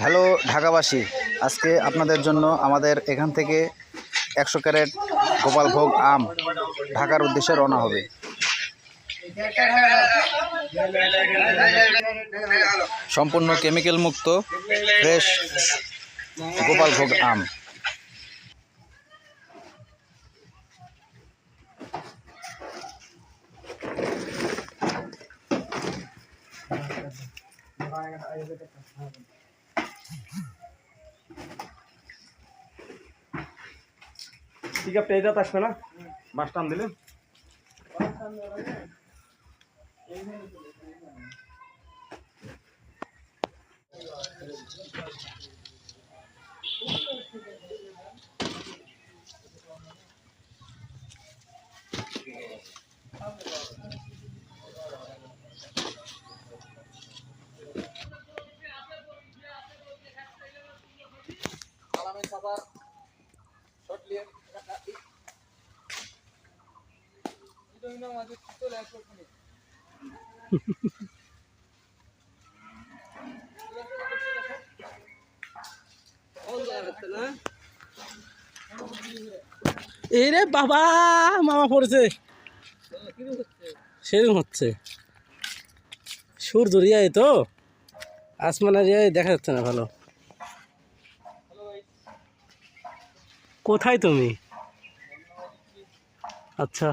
Hello, ঢাকাবাসী। আজকে আপনাদের জন্য আমাদের এখান থেকে একশো ক্যারেট গোপালভোগ আম ঢাকার উদ্দেশ্যে রওনা হবে। সম্পূর্ণ কেমিক্যাল মুক্ত ফ্রেশ গোপালভোগ আম। ঠিক আছে এটা আসবে না বাস টান দিলে এই রে বাবা, মামা পড়েছে। সেরকম হচ্ছে। সুর দরিয়ায় তো আসমান এরিয়ায় দেখা যাচ্ছে না ভালো। কোথায় তুমি? আচ্ছা।